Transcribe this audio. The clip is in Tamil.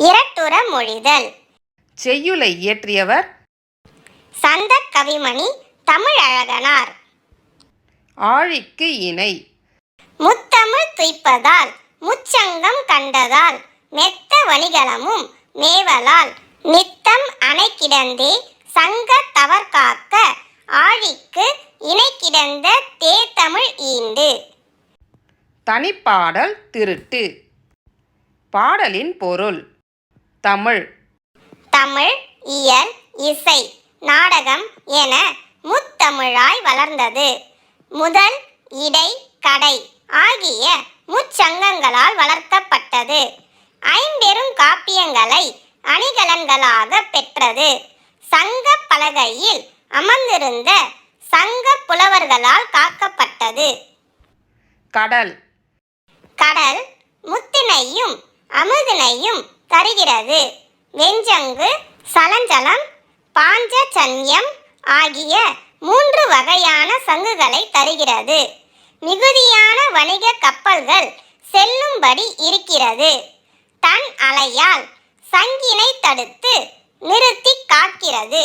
இரட்டுற மொழிதல் செய்யுளை இயற்றியவர்? சந்த கவிமணி தமிழழகனார். ஆழிக்கு இணை. முத்தமிழ் துய்ப்பதால் முச்சங்கம் கண்டதால் மெத்த வணிகளமும் மேவலால் நித்தம் அணை கிடந்தே சங்க தவர் காக்க ஆழிக்கு இணை கிடந்த தேத்தமிழ் ஈண்டு. தனிப்பாடல் திருட்டு. பாடலின் பொருள். தமிழ். தமிழ் இயல் இசை நாடகம் என முத்தமிழாய் வளர்ந்தது. முதல் இடை கடை ஆகிய முச்சங்கங்களால் வளர்க்கப்பட்டது ஐம்பெரும் காப்பியங்களை அணிகலன்களாக பெற்றது. சங்க பலகையில் அமர்ந்திருந்த சங்க புலவர்களால் காக்கப்பட்டது. கடல். கடல் முத்தினையும் அமுதினையும் தருகிறது. வெஞ்சங்கு சலஞ்சலம் பாஞ்சசன்யம் ஆகிய மூன்று வகையான சங்குகளை தருகிறது. மிகுதியான வணிக கப்பல்கள் செல்லும்படி இருக்கிறது. தன் அலையால் சங்கினை தடுத்து நிறுத்தி காக்கிறது.